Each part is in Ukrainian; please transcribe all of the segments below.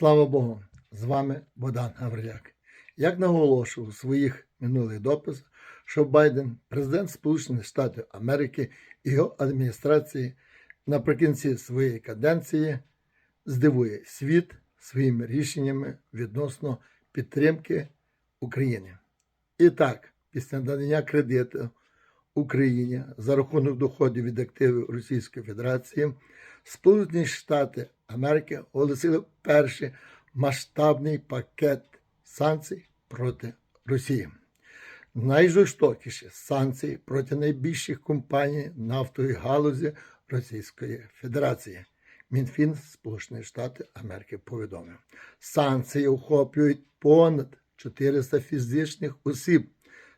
Слава Богу! З вами Богдан Гавриляк. Як наголошував у своїх минулих дописах, що Байден, президент Сполучених Штатів Америки і його адміністрації наприкінці своєї каденції здивує світ своїми рішеннями відносно підтримки України. І так, після надання кредиту Україні за рахунок доходів від активів Російської Федерації, Сполучені Штати Америки оголосили перший масштабний пакет санкцій проти Росії. Найжорстокіші санкції проти найбільших компаній нафтової галузі Російської Федерації. Мінфін Сполучених Штатів Америки повідомив, санкції охоплюють понад 400 фізичних осіб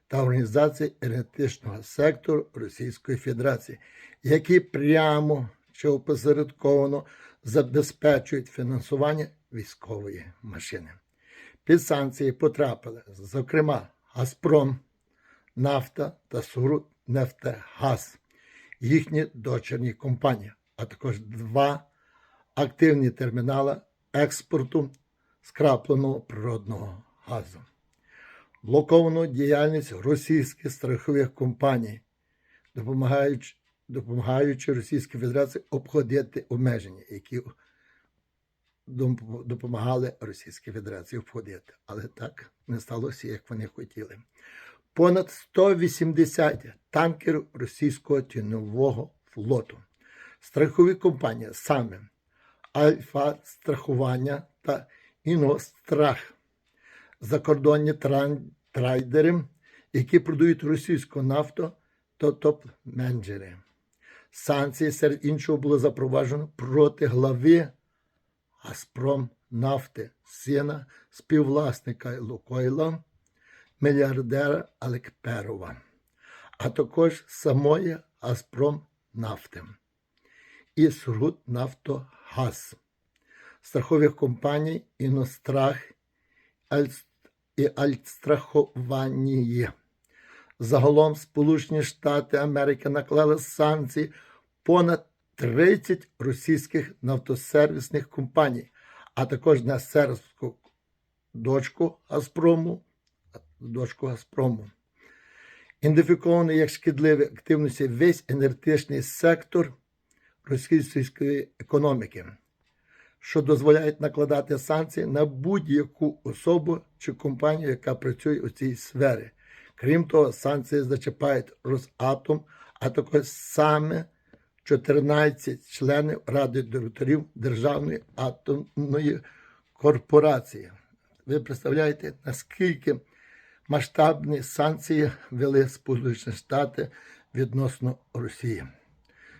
та організацій енергетичного сектору Російської Федерації, які прямо чи опосередковано забезпечують фінансування військової машини. Під санкції потрапили, зокрема, Газпром, Нафта та Сурнефтегаз, їхні дочерні компанії, а також два активні термінали експорту скрапленого природного газу. Блоковано діяльність російських страхових компаній, допомагаючи, допомагаючи Російській Федерації обходити обмеження, які допомагали Російській Федерації обходити. Але так не сталося, як вони хотіли. Понад 180 танкерів російського тіньового флоту. Страхові компанії саме Альфа страхування та Інострах, закордонні трейдери, які продають російську нафту та топ-менеджери. Санкції серед іншого було запроваджено проти глави Газпром нафти, сина співвласника Лукойла, мільярдера Алекперова, а також самої Газпром нафти і Сургутнафтогаз, страхових компаній Інострах і Альтстрахування. Загалом Сполучені Штати Америки наклали санкції понад 30 російських нафтосервісних компаній, а також на сербську дочку Газпрому, дочку Газпрому. Ідентифікований як шкідливі активності весь енергетичний сектор російської економіки, що дозволяють накладати санкції на будь-яку особу чи компанію, яка працює у цій сфері. Крім того, санкції зачіпають Росатом, а також саме 14 членів Ради директорів Державної атомної корпорації. Ви представляєте, наскільки масштабні санкції ввели Сполучені Штати відносно Росії.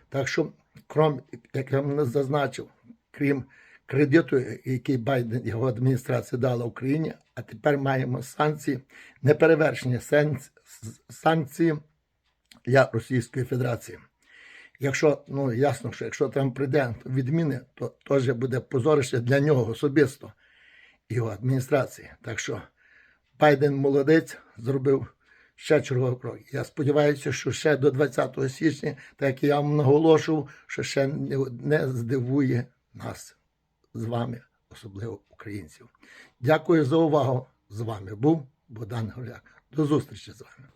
Так що, крім, як я вам зазначив, крім кредиту, який Байден його адміністрація дала Україні, а тепер маємо санкції, неперевершені санкції для Російської Федерації. Якщо, ну ясно, що якщо Трамп прийде відміни, то теж буде позорище для нього особисто його адміністрації. Так що Байден молодець зробив ще черговий крок. Я сподіваюся, що ще до 20 січня, так як я вам наголошував, що ще не здивує нас з вами, особливо українців. Дякую за увагу. З вами був Богдан Голяк. До зустрічі з вами.